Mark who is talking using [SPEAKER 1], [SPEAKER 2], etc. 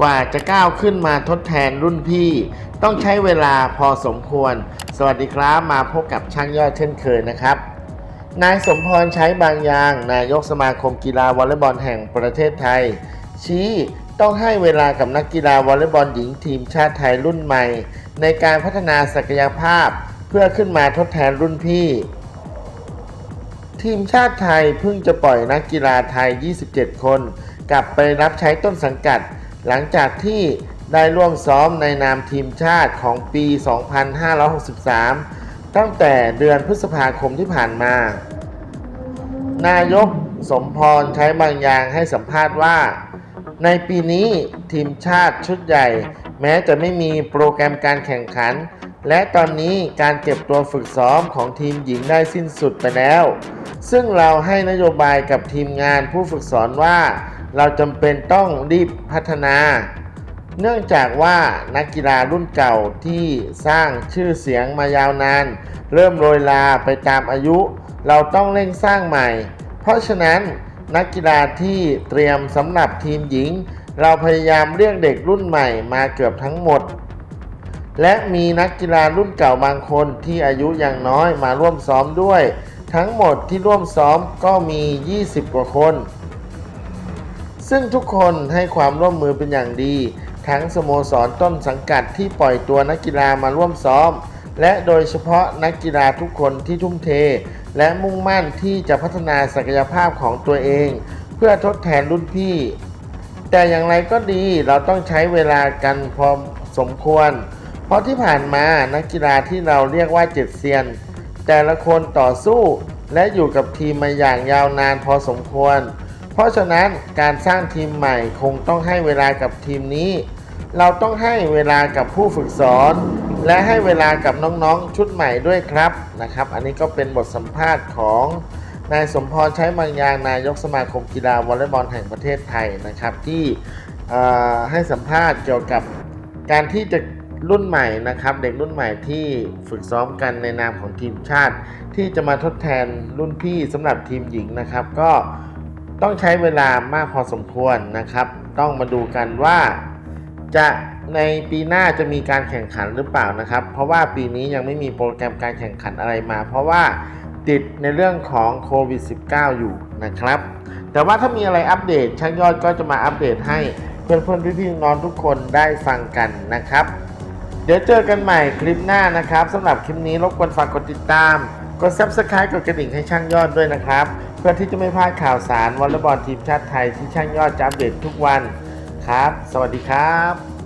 [SPEAKER 1] กว่าจะก้าวขึ้นมาทดแทนรุ่นพี่ ต้องใช้เวลาพอสมควร สวัสดีครับมาพบกับช่างยอดเช่นเคยนะครับ นายสมพรใช้บางอย่าง นายกสมาคมกีฬาวอลเลย์บอลแห่งประเทศไทย ชี้ต้องให้เวลากับนักกีฬาวอลเลย์บอลหญิงทีมชาติไทยรุ่นใหม่ ในการพัฒนาศักยภาพเพื่อขึ้นมาทดแทนรุ่นพี่ ทีมชาติไทยเพิ่งจะปล่อยนักกีฬาไทย 27 คน กลับไปรับใช้ต้นสังกัด หลังจากที่ได้ร่วมซ้อมในนามทีมชาติของปี 2563 ตั้งแต่เดือนพฤษภาคมที่ผ่านมา นายกสมพรใช้บางอย่างให้สัมภาษณ์ว่า ในปีนี้ทีมชาติชุดใหญ่ แม้จะไม่มีโปรแกรมการแข่งขัน และตอนนี้การเก็บตัวฝึกซ้อมของทีมหญิงได้สิ้นสุดไปแล้ว ซึ่งเราให้นโยบายกับทีมงานผู้ฝึกสอนว่า เราจำเป็นต้องรีบพัฒนา เนื่องจากว่านักกีฬารุ่นเก่าที่สร้างชื่อเสียงมายาวนาน เริ่มโรยลาไปตามอายุ เราต้องเร่งสร้างใหม่ เพราะฉะนั้นนักกีฬาที่เตรียมสำหรับทีมหญิง เราพยายามเรียกเด็กรุ่นใหม่มาเกือบทั้งหมด และมีนักกีฬารุ่นเก่าบางคนที่อายุยังน้อยมาร่วมซ้อมด้วย ทั้งหมดที่ร่วมซ้อมก็มี 20 กว่าคน ซึ่งทุกคนให้ความร่วมมือเป็นอย่างดี ทั้งสโมสรต้นสังกัดที่ปล่อยตัวนักกีฬามาร่วมซ้อม และโดยเฉพาะนักกีฬาทุกคนที่ทุ่มเท และมุ่งมั่นที่จะพัฒนาศักยภาพของตัวเอง เพื่อทดแทนรุ่นพี่ แต่อย่างไรก็ดีเราต้องใช้เวลากันพอสมควร เพราะที่ผ่านมานักกีฬาที่เราเรียกว่าเจ็ดเซียน แต่ละคนต่อสู้และอยู่กับทีมมาอย่างยาวนานพอสมควร เพราะฉะนั้นการสร้างทีมใหม่คงต้องให้เวลากับทีมนี้ เราต้องให้เวลากับผู้ฝึกสอน และให้เวลากับน้องๆชุดใหม่ด้วยครับนะครับ อันนี้ก็เป็นบทสัมภาษณ์ของนายสมพรใช้บางอย่างนายกสมาคมกีฬาวอลเลย์บอลแห่งประเทศไทยนะครับ ที่ให้สัมภาษณ์เกี่ยวกับการที่จะรุ่นใหม่นะครับเด็กรุ่นใหม่ที่ฝึกซ้อมกันในนามของทีมชาติ ที่จะมาทดแทนรุ่นพี่สำหรับทีมหญิงนะครับ ก็ ต้องใช้เวลามากพอสมควรนะครับ ต้องมาดูกันว่า จะในปีหน้าจะมีการแข่งขันหรือเปล่านะครับ เพราะว่าปีนี้ยังไม่มีโปรแกรมการแข่งขันอะไรมา เพราะว่าติดในเรื่องของโควิด -19 อยู่นะครับ แต่ว่าถ้ามีอะไรอัปเดตช่างยอดก็จะมาอัปเดตให้เพื่อนๆพี่ๆน้องทุกคนได้ฟังกันนะครับ เดี๋ยวเจอกันใหม่คลิปหน้านะครับสำหรับคลิปนี้รบกวนฝากกดติดตาม กด subscribe กดกระดิ่งให้ช่างยอดด้วยนะครับ พื่อที่จะไม่พลาดข่าวสารวอลเลย์บอลทีมชาติไทยที่ช่างยอดจับเดตทุกวันครับ สวัสดีครับ